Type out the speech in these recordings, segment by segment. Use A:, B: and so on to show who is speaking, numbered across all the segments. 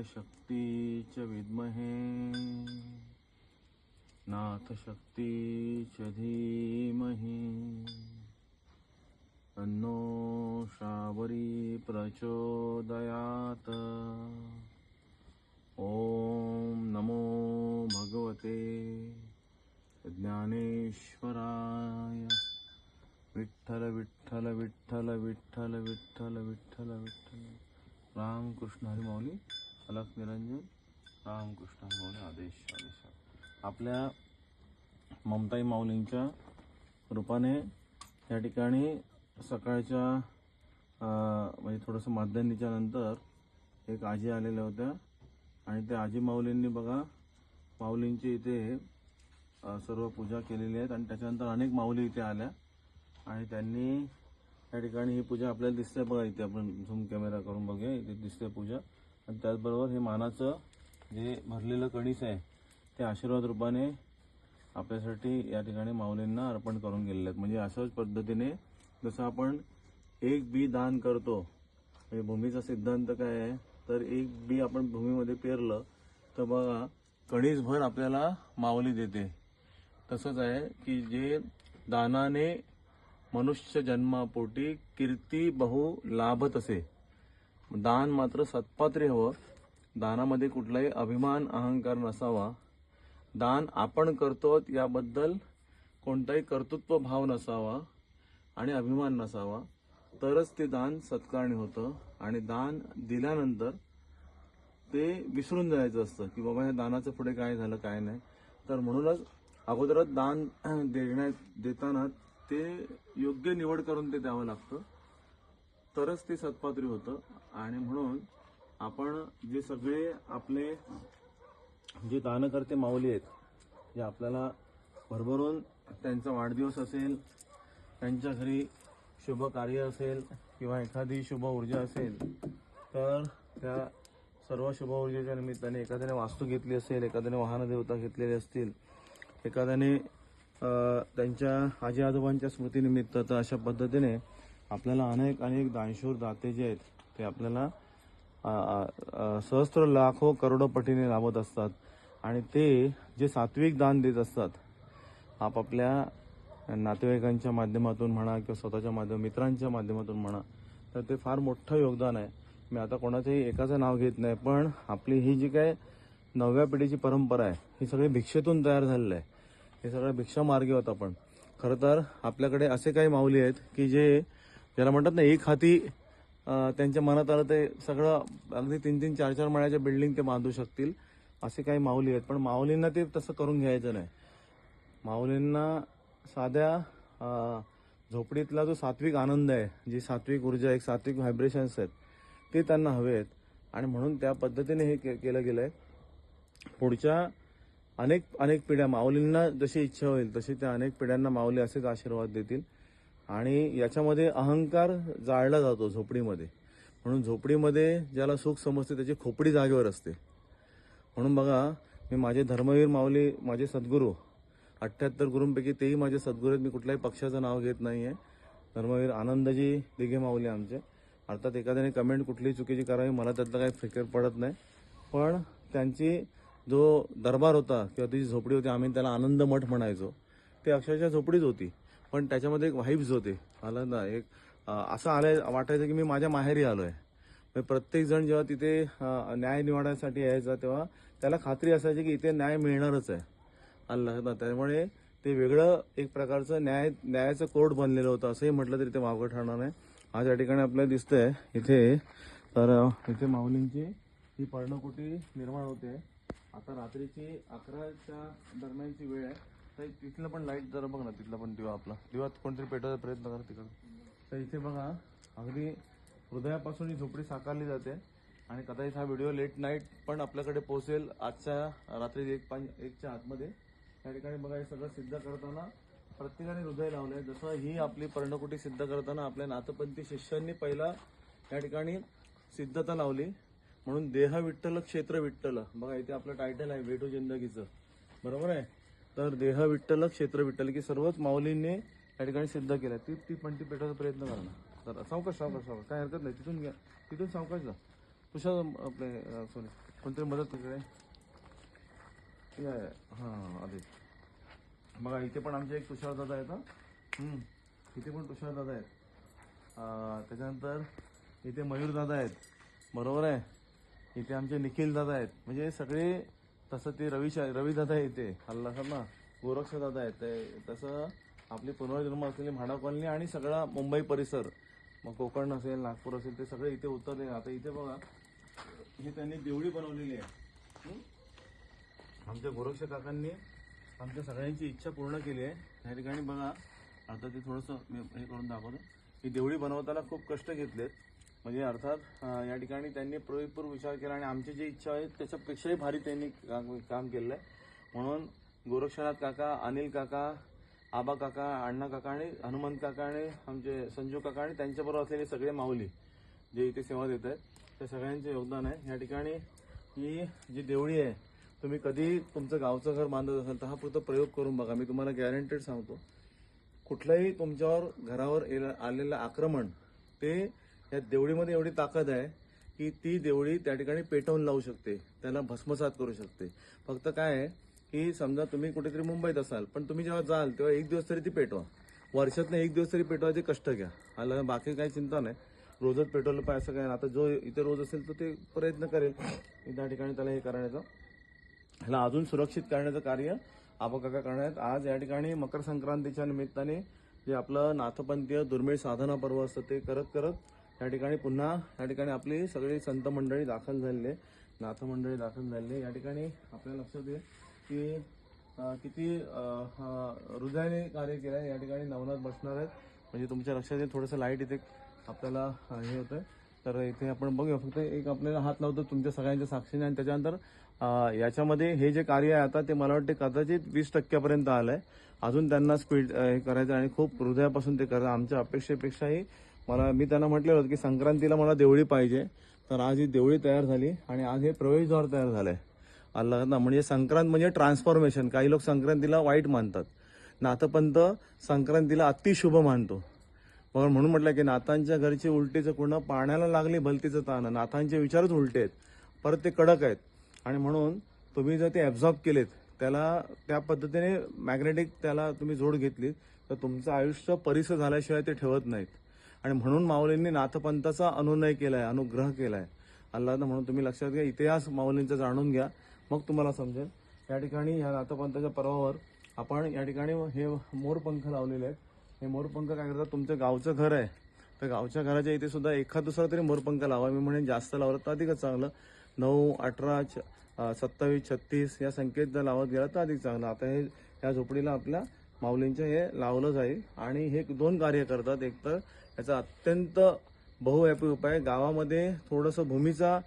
A: नारायणशक्ती च विद्महे. नाथशक्ती च धीमहि. अन्नो शावरी प्रचोदयात्. ॐ नमो भगवते ज्ञानेश्वराय. विठ्ठल विठ्ठल विठ्ठल विठ्ठल विठ्ठल विठ्ठल विठ्ठल. रामकृष्ण हरी अलक निरंजन रामकृष्ण हरी आदेश आदेश. आपल्या ममताई माऊलींच्या रूपाने या ठिकाणी सकाळच्या म्हणजे थोडंसं माध्यान्नीच्या नंतर एक आजी आलेल्या होत्या. आणि त्या आजी माऊलींनी बघा माऊलींची इथे सर्व पूजा केलेली आहेत. आणि त्याच्यानंतर अनेक माऊली इथे आल्या. आणि त्यांनी या ठिकाणी ही पूजा आपल्याला दिसते बघा इथे. आपण झूम कॅमेरा करून बघूया. इथे दिसते पूजा. आणि त्याचबरोबर हे मानाचं जे भरलेलं कणीस आहे ते आशीर्वाद रूपाने आपल्यासाठी या ठिकाणी माऊलींना अर्पण करून गेलेले आहेत. म्हणजे अशाच पद्धतीने जसं आपण एक बी दान करतो म्हणजे भूमीचा सिद्धांत काय आहे तर एक बी आपण भूमीमध्ये पेरलं तर बघा कणीसभर आपल्याला माऊली देते. तसंच आहे की जे दानाने मनुष्य जन्मापोटी कीर्ती बहु लाभत असे. दान मात्र सत्पात्र्य हवं. दानामध्ये कुठलाही अभिमान अहंकार नसावा. दान आपण करतो याबद्दल कोणताही कर्तृत्व भाव नसावा आणि अभिमान नसावा. तरच ते दान सत्कारणी होतं आणि दान दिल्यानंतर ते विसरून जायचं असतं की बाबा ह्या दानाचं पुढे काय झालं काय नाही. तर म्हणूनच अगोदरच दान देण्यात देताना ते योग्य निवड करून ते द्यावं लागतं. तरच ते सत्पात्री होतं. आणि म्हणून आपण जे सगळे आपले जे दानकर्ते माऊली आहेत जे आपल्याला भरभरून त्यांचा वाढदिवस असेल त्यांच्या घरी शुभ कार्य असेल किंवा एखादी शुभ ऊर्जा असेल तर त्या सर्व शुभ ऊर्जेच्या निमित्ताने एखाद्याने वास्तू घेतली असेल एखाद्याने वाहन देवता घेतलेले असतील एखाद्याने त्यांच्या आजी आजोबांच्या स्मृतीनिमित्त तर अशा पद्धतीने आपल्याला अनेक अनेक दानशूर दाते जे आहेत ते आपल्याला सहस्त्र लाखो करोडोपटीने लाभत असतात. आणि ते जे सात्विक दान देत असतात आपापल्या नातेवाईकांच्या माध्यमातून म्हणा किंवा स्वतःच्या माध्यम मित्रांच्या माध्यमातून म्हणा तर ते फार मोठं योगदान आहे. मी आता कोणाचंही एकाचं नाव घेत नाही पण आपली ही जी काय नवव्या पिढीची परंपरा आहे ही सगळी भिक्षेतून तयार झालेलं आहे. हे सगळं भिक्षा मार्गी होत आपण. खरं तर आपल्याकडे असे काही माऊली आहेत की जे ज्याला म्हणतात ना एक हाती त्यांच्या मनात आलं ते सगळं अगदी तीन तीन चार चार माळ्याच्या बिल्डिंग ते बांधू शकतील असे काही माऊली आहेत. पण माऊलींना ते तसं करून घ्यायचं नाही. माऊलींना साध्या झोपडीतला जो सात्विक आनंद आहे जी सात्विक ऊर्जा एक सात्विक व्हायब्रेशन्स आहेत ते त्यांना हवे आहेत. आणि म्हणून त्या पद्धतीने हे के- केलं गेलं आहे पुढच्या अनेक अनेक पिढ्या माऊलींना जशी इच्छा होईल तशी त्या अनेक पिढ्यांना माऊली असेच आशीर्वाद देतील. आणि याच्यामध्ये अहंकार जाळला जातो झोपडीमध्ये. म्हणून झोपडीमध्ये ज्याला सुख समजते त्याची खोपडी जागेवर असते. म्हणून बघा मी माझे धर्मवीर माऊली माझे सद्गुरू अठ्ठ्याहत्तर गुरूंपैकी तेही माझे सद्गुरू आहेत. मी कुठल्याही पक्षाचं नाव घेत नाही आहे धर्मवीर आनंदजी दिघे माऊली आमचे. अर्थात एखाद्याने कमेंट कुठलीही चुकीची करावी मला त्यातलं काही फिकर पडत नाही. पण त्यांची जो दरबार होता किंवा ती झोपडी होती आम्ही त्याला आनंद मठ म्हणायचो. ते अक्षरशः झोपडीच होती. पण त्याच्यामध्ये एक व्हाईब्स होते आलं ना एक असं आलंय वाटायचं की मी माझ्या माहेरी आलोय. आहे प्रत्येक जण जेव्हा तिथे न्याय निवाडायसाठी यायचा तेव्हा त्याला खात्री असायची की इथे न्याय मिळणारच आहे. आलं ना त्यामुळे ते वेगळं एक प्रकारचं न्याय न्यायाचं कोर्ट बनलेलं होतं असंही म्हटलं तरी ते वावगं ठरणार नाही. आज या ठिकाणी आपल्याला दिसतंय इथे तर इथे माऊलींची ही पर्णकुटी निर्माण होते. आता रात्रीची अकराच्या दरम्यानची वेळ आहे. तर तिथलं पण लाइट जरा बघ ना तिथला पण दिवा आपला. दिवात कोणतरी पेटवायचा प्रयत्न करा तिकडं. तर इथे बघा अगदी हृदयापासून ही झोपडी साकारली जाते. आणि कदाचित हा व्हिडिओ लेट नाईट पण आपल्याकडे पोहोचेल आजच्या रात्री एक पाच एकच्या आतमध्ये. त्या ठिकाणी बघा हे सगळं सिद्ध करताना प्रत्येकाने हृदय लावलंय. जसं ही आपली पर्णकुटी सिद्ध करताना आपल्या नाथपंथी शिष्यांनी पहिला त्या ठिकाणी सिद्धता लावली. म्हणून देह विठ्ठल क्षेत्र विठ्ठल. बघा इथे आपलं टायटल आहे वेटू जिंदगीचं. बरोबर आहे? तर देह विठ्ठल क्षेत्र विठ्ठल की सर्वच माऊलींनी या ठिकाणी सिद्ध केलं ती ती पण ती पेटायचा प्रयत्न करा ना तर सावकाश सावकाश सावकाश. काय हरकत नाही तिथून घ्या. तिथून सावकाश जा. तुषार आपले सॉरी कोणतरी मदत तिकडे. या हां आले. बघा इथे पण आमचे एक तुषार दादा आहेत हं. इथे पण तुषार दादा आहेत. त्याच्यानंतर इथे मयूर दादा आहेत. बरोबर आहे. इथे आमचे निखिल दादा आहेत. म्हणजे सगळे तसं ते रवी रवीदादा येते दादा हल्ला ना गोरक्षदादा येते. तसं आपली पुनर्जन्म असलेली म्हाडा कॉलनी आणि सगळा मुंबई परिसर. मग कोकण असेल नागपूर असेल ते सगळे इथे उतरले. आता इथे बघा ही त्यांनी देवळी बनवलेली आहे. आमच्या गोरक्ष काकांनी आमच्या सगळ्यांची इच्छा पूर्ण केली आहे. या ठिकाणी बघा आता ते थोडंसं मी हे करून दाखवतो. ही देवळी बनवताना खूप कष्ट घेतलेत. म्हणजे अर्थात या ठिकाणी त्यांनी पुरेपूर विचार केला आणि आमची जी इच्छा आहे त्याच्यापेक्षाही भारी त्यांनी काम काम केलं आहे. म्हणून गोरक्षनाथ काका अनिल काका आबा काका अण्णा काका आणि हनुमंत काका आणि आमचे संजू काका आणि त्यांच्याबरोबर असलेले सगळे माऊली जे इथे सेवा देत आहेत त्या सगळ्यांचे योगदान आहे. या ठिकाणी ही जी देवळी आहे तुम्ही कधी तुमचं गावचं घर बांधत असाल तर हा फक्त प्रयोग करून बघा. मी तुम्हाला गॅरंटेड सांगतो कुठलंही तुमच्यावर घरावर आलेलं आक्रमण ते या देवळीमध्ये एवढी ताकद आहे की ती देवळी त्या ठिकाणी पेटवून लावू शकते. त्याला भस्मसात करू शकते. फक्त काय आहे की समजा तुम्ही कुठेतरी मुंबईत असाल पण तुम्ही जेव्हा जाल तेव्हा एक दिवस तरी ती पेटवा. वर्षातनं एक दिवस तरी पेटवायचे कष्ट घ्या. आला बाकी काही चिंता नाही. रोजच पेटवलं पाहिजे असं काय नाही. आता जो इथे रोज असेल तर ते प्रयत्न करेल. त्या ठिकाणी त्याला हे करण्याचं. ह्याला अजून सुरक्षित करण्याचं कार्य आबाकाका करण्यात. आज या ठिकाणी मकर संक्रांतीच्या निमित्ताने जे आपलं नाथपंथीय दुर्मिळ साधना पर्व असतं ते करत करत या ठिकाणी पुन्हा या ठिकाणी आपली सगळी संत मंडळी दाखल झालेली आहे. नाथ मंडळी दाखल झालेली या ठिकाणी आपल्या लक्षात येईल की किती हृदयाने कार्य केलं आहे. या ठिकाणी नवनाथ बसणार आहेत. म्हणजे तुमच्या लक्षात येईल थोडंसं लाइट इथे आपल्याला हे होतं तर इथे आपण बघूया फक्त एक आपल्याला हात लावतो तुमच्या सगळ्यांच्या साक्षीने. आणि त्याच्यानंतर याच्यामध्ये हे जे कार्य आहे आता ते मला वाटते कदाचित वीस टक्क्यापर्यंत आलं आहे अजून त्यांना स्पीड हे करायचं आणि खूप हृदयापासून ते करायचं आमच्या अपेक्षेपेक्षाही मला मी त्यांना म्हटलेलं होतं की संक्रांतीला मला देवळी पाहिजे. तर आज ही देवळी तयार झाली आणि आज हे प्रवेशद्वार तयार झालंय. अल्लाह ना म्हणजे संक्रांत म्हणजे ट्रान्सफॉर्मेशन काही लोक संक्रांतीला वाईट मानतात. नाथपंत संक्रांतीला अतिशुभ मानतो. मग म्हणून म्हटलं की नाथांच्या घरची उलटीचं कुणं पाण्याला लागली भलतीचं ताण. नाथांचे विचारच उलटे आहेत. परत ते कडक आहेत. आणि म्हणून तुम्ही जर ते ॲब्झॉर्ब केलेत त्याला त्या पद्धतीने मॅग्नेटिक त्याला तुम्ही जोड घेतली तर तुमचं आयुष्य परिसर झाल्याशिवाय ते ठेवत नाहीत. आणि म्हणून माऊलींनी नाथपंथाचा अनुनय केलाय अनुग्रह केलाय. अल्लाहनं म्हणून तुम्ही लक्षात घ्या इतिहास माऊलींचा जाणून घ्या. मग तुम्हाला समजेल. या ठिकाणी ह्या नाथपंथाच्या पर्वावर आपण या ठिकाणी हे मोरपंख लावलेले आहेत. हे मोरपंख काय करतात? तुमचं गावचं घर आहे. तर गावच्या घराच्या इथे सुद्धा एखाद दुसरा तरी मोरपंख लावा. मी म्हणेन जास्त लावलं तर अधिकच चांगलं. नऊ अठरा छ- सत्तावीस छत्तीस या संख्येत जर लावत गेला तर अधिक चांगलं. आता हे या झोपडीला आपल्या माऊलींचं हे लावलं जाईल. आणि हे दोन कार्य करतात. एक तर याचा अत्यंत बहुव्यापी उपाय. गावामध्ये थोडंसं भूमीचा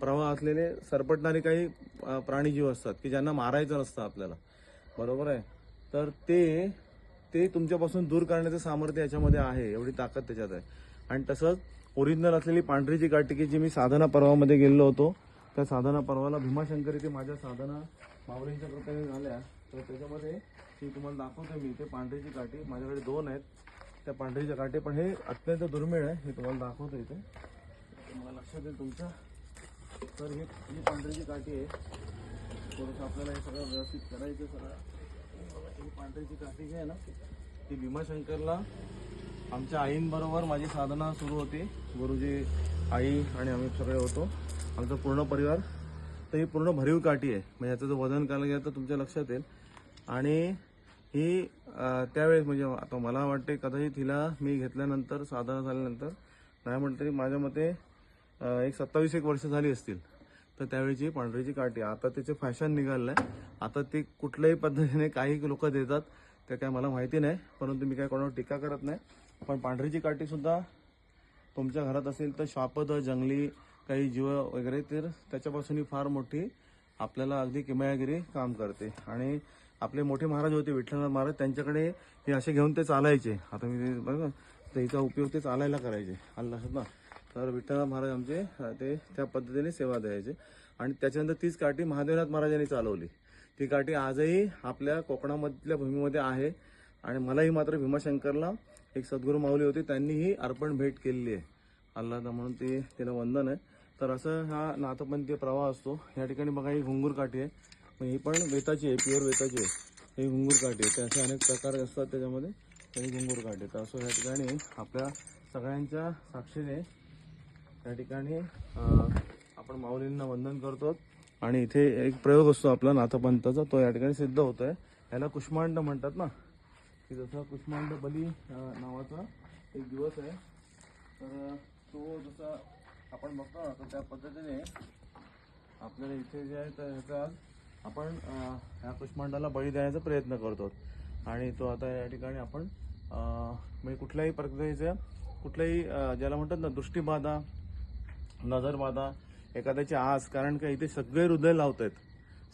A: प्रवाह असलेले सरपटणारे काही प्राणीजीव असतात की ज्यांना मारायचं नसतं आपल्याला. बरोबर आहे? तर ते ते तुमच्यापासून दूर करण्याचं सामर्थ्य याच्यामध्ये आहे एवढी ताकद त्याच्यात आहे. आणि तसंच ओरिजिनल असलेली पांढरी जी काठी की जी मी साधना पर्वामध्ये गेलो होतो त्या साधना पर्वाला भीमाशंकर इथे माझ्या साधना माऊलींच्या कृपेने झाल्या. तर त्याच्यामध्ये ती तुम्हाला दाखवते मी ते पांढरीची काठी माझ्याकडे दोन आहेत. त्या पांढरीच्या काठी पण हे अत्यंत दुर्मिळ आहे. हे तुम्हाला दाखवतो इथे. तुम्हाला लक्षात येईल तुमच्या तर ही ही पांढरीची काठी आहे. थोडंसं आपल्याला हे सगळं व्यवस्थित करायचं सगळं. ही पांढरीची काठी जी आहे ना ती भीमाशंकरला आमच्या आईंबरोबर माझी साधना सुरू होती. गुरुजी आई आणि आम्ही सगळे होतो. आमचा पूर्ण परिवार. तर ही पूर्ण भरीव काठी आहे. म्हणजे याचं जर वजन करायला गेलं तर तुमच्या लक्षात येईल. आणि ही त्यावेळेस म्हणजे आता मला वाटते कदाचित हिला मी घेतल्यानंतर साधारण झाल्यानंतर नाही म्हटलं तरी माझ्या मते एक सत्तावीस एक वर्ष झाली असतील. तर त्यावेळीची पांढरीची काठी आता त्याचे फॅशन निघालं आहे आता ती कुठल्याही पद्धतीने काही लोक देतात ते काय मला माहिती नाही परंतु मी काय कोणावर टीका करत नाही. पण पांढरीची काठीसुद्धा तुमच्या घरात असेल तर शापद जंगली काही जीव वगैरे तर त्याच्यापासूनही फार मोठी आपल्याला अगदी किमयागिरी काम करते. आणि आपले मोठे महाराज होते विठ्ठलनाथ महाराज त्यांच्याकडे हे असे घेऊन ते चालायचे. आता मी ते बघा तर हिचा उपयोग ते चालायला करायचे. अल्लाह ना तर विठ्ठलनाथ महाराज आमचे ते त्या पद्धतीने सेवा द्यायचे. आणि त्याच्यानंतर तीच काठी महादेवनाथ महाराजांनी चालवली. ती काठी आजही आपल्या कोकणामधल्या भूमीमध्ये आहे. आणि मलाही मात्र भीमाशंकरला एक सद्गुरू माऊली होती त्यांनीही अर्पण भेट केलेली आहे. अल्लाह म्हणून ते तिला वंदन आहे. तर असं हा नाथपंथीय प्रवाह असतो. या ठिकाणी बघा ही घुंगूर काठी आहे. ही पण वेताची आहे प्युअर वेताची आहे. हे घुंगूर काठी आहे. ते असे अनेक प्रकार असतात त्याच्यामध्ये. तर घुंगूर काठी तर असं या ठिकाणी आपल्या सगळ्यांच्या साक्षीने त्या ठिकाणी आपण माऊलींना वंदन करतो. आणि इथे एक प्रयोग असतो आपला नाथपंथाचा. तो या ठिकाणी सिद्ध होतोय. याला कुष्मांड म्हणतात ना. की जसा कुष्मांड बली नावाचा एक दिवस आहे. तर तो जसा आपण बघतो ना तर त्या पद्धतीने आपल्याला इथे जे आहे तर ह्याचा आपण ह्या कुष्मांडाला बळी देण्याचा प्रयत्न करतो. आणि तो आता या ठिकाणी आपण म्हणजे कुठल्याही प्रकारचे कुठल्याही ज्याला म्हणतात ना दृष्टीबाधा नजरबाधा एखाद्याची आस कारण का इथे सगळे हृदय लावत आहेत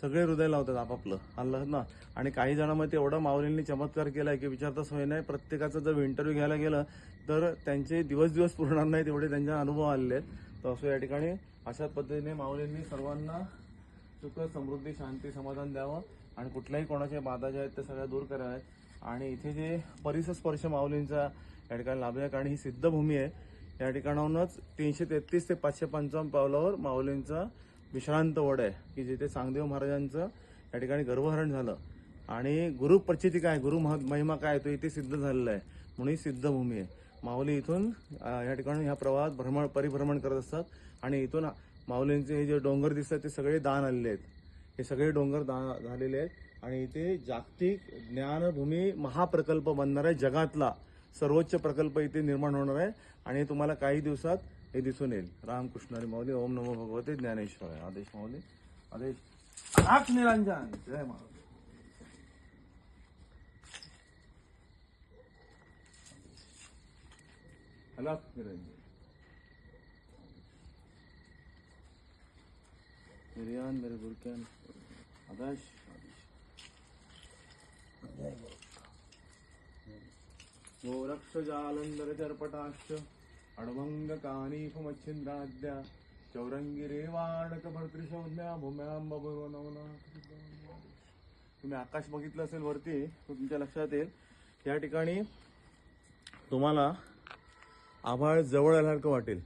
A: सगळे हृदय लावतात आपापलं. आलं ना. आणि काही जणांमध्ये एवढा माऊलींनी चमत्कार केलाय की विचारता सोय नाही. प्रत्येकाचा जर इंटरव्ह्यू घ्यायला गेलं तर त्यांचे दिवस दिवस पुरणार नाहीत एवढे त्यांच्या अनुभव आलेले आहेत. तर असं या ठिकाणी अशा पद्धतीने माऊलींनी सर्वांना सुख समृद्धी शांती समाधान द्यावं आणि कुठल्याही कोणाच्या बाधा ज्या आहेत त्या सगळ्या दूर कराव्यात. आणि इथे जे परिसर स्पर्श माऊलींचा या ठिकाणी लाभला कारण ही सिद्धभूमी आहे. या ठिकाणाहूनच तीनशे तेहतीस ते पाचशे पंचावन्न पावलावर माऊलींचा विश्रांत वड आहे की जिथे चांगदेव महाराजांचं या ठिकाणी गर्भहरण झालं. आणि गुरु प्रचिती काय गुरु महिमा काय तो इथे सिद्ध झालेला आहे म्हणून ही सिद्धभूमी आहे. माऊली इथून या ठिकाणी ह्या प्रवाहात भ्रमण परिभ्रमण करत असतात. आणि इथून माऊलींचे हे जे डोंगर दिसतात ते सगळे दान आलेले आहेत. हे सगळे डोंगर दान झालेले आहेत. आणि इथे जागतिक ज्ञानभूमी महाप्रकल्प बनणार आहे जगातला. सर्वोच्च प्रकल्प इथे निर्माण होणार आहे. आणि तुम्हाला काही दिवसात हे दिसून येईल. रामकृष्ण हरी माऊली ओम नमो भगवते ज्ञानेश्वर आदेश माऊली. आदेश. आख निरंजन. जय माऊली. अलग निरंजन. निर्यान मेरे गुरक्यान आदेश आदेश गोरक्ष जालंधर चरपटाश्च अणभंग कानीफमच्छिंद्राद्या चौरंगी रेवाणक भर्तृशौज्ञा भूम्यां बभुवनवना तुम्ही आकाश बघितलं असेल वरती तुमच्या लक्षात येईल. या ठिकाणी तुम्हाला आभाळ जवळ आल्यासारखं वाटेल.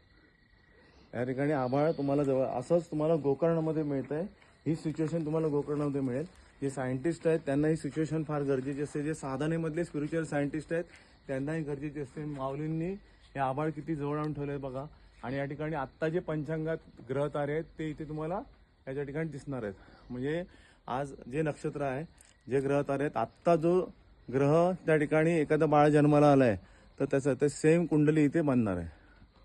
A: या ठिकाणी आभाळ तुम्हाला जवळ असंच तुम्हाला गोकर्णामध्ये मिळत आहे ही सिच्युएशन तुम्हाला गोकर्णामध्ये मिळेल. जे सायंटिस्ट आहेत त्यांना ही सिच्युएशन फार गरजेची असते. जे साधनेमधले स्पिरिच्युअल सायंटिस्ट आहेत त्यांनाही गरजेची असते. माऊलींनी हे आभाळ किती जवळ आणून ठेवलंय बघा. आणि या ठिकाणी आत्ता जे पंचांगात ग्रह तारे आहेत ते इथे तुम्हाला याच्या ठिकाणी दिसणार आहेत. म्हणजे आज जे नक्षत्र आहे जे ग्रह तारे आहेत आत्ता जो ग्रह त्या ठिकाणी एखादा बाळ जन्माला आलाय तर त्याचं ते सेम कुंडली इथे बांधणार आहे.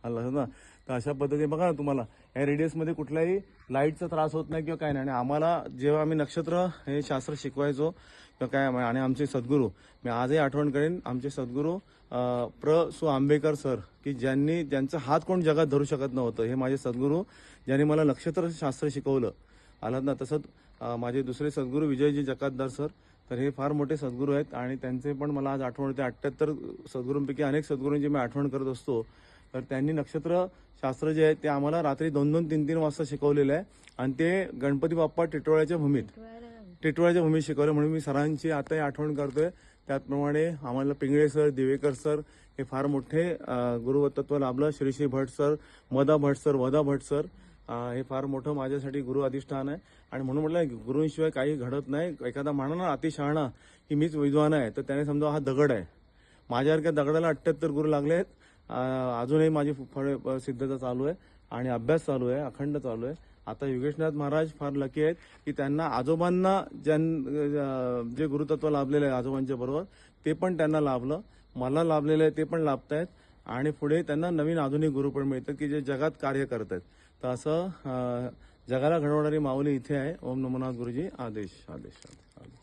A: आलं ना? तर अशा पद्धतीने बघा ना तुम्हाला या रेडियसमध्ये कुठल्याही लाईटचा त्रास होत नाही किंवा काय नाही. आणि आम्हाला जेव्हा आम्ही नक्षत्र हे शास्त्र शिकवायचो किंवा काय आणि आमचे सद्गुरू मी आजही आठवण करेन आमचे सद्गुरू प्र. सु. आंबेकर सर की ज्यांनी ज्यांचा हात कोण जगात धरू शकत नव्हतं हे माझे सद्गुरू ज्यांनी मला नक्षत्र शास्त्र शिकवलं. आलात ना तसंच माझे दुसरे सद्गुरू विजयजी जकातदार सर तर हे फार मोठे सद्गुरू आहेत. आणि त्यांचे पण मला आज आठवण होते. अठ्ठ्याहत्तर सद्गुरूंपैकी अनेक सद्गुरूंची मी आठवण करत असतो. तर त्यांनी नक्षत्र शास्त्र जे आहे ते आम्हाला रात्री दोन दोन तीन तीन वाजता शिकवलेलं आहे. आणि ते गणपती बाप्पा टिटोळ्याच्या भूमीत टिटवाळ्याच्या भूमीत शिकवलं. म्हणून मी सरांची आता आठवण करतोय. त्याचप्रमाणे आम्हाला पिंगळे सर दिवेकर सर हे फार मोठे गुरुतत्व लाभलं. श्री श्री भट सर मदा भट सर वदा भट सर हे फार मोठं माझ्यासाठी गुरु अधिष्ठान आहे. आणि म्हणून म्हटलं गुरुंशिवाय काही घडत नाही. एखादा म्हणा ना अतिशहाणा की मीच विद्वान आहे. तर त्याने समजा हा दगड आहे. माझ्यासारख्या दगडाला अठ्ठ्याहत्तर गुरु लागले आहेत अजूनही माझी फळ सिद्धता चालू आहे आणि अभ्यास चालू आहे अखंड चालू आहे. आता योगेशनाथ महाराज फार लकी आहेत की त्यांना आजोबांना ज्यां जे गुरुतत्व लाभलेलं आहे आजोबांच्या बरोबर ते पण त्यांना लाभलं. मला लाभलेलं आहे ते पण लाभत आहेत आणि पुढे त्यांना नवीन आधुनिक गुरु पण मिळतात की जे जगात कार्य करत आहेत. तर असं जगाला घडवणारी माऊली इथे आहे. ओम नमोनाथ गुरुजी. आदेश आदेश आदेश आदेश.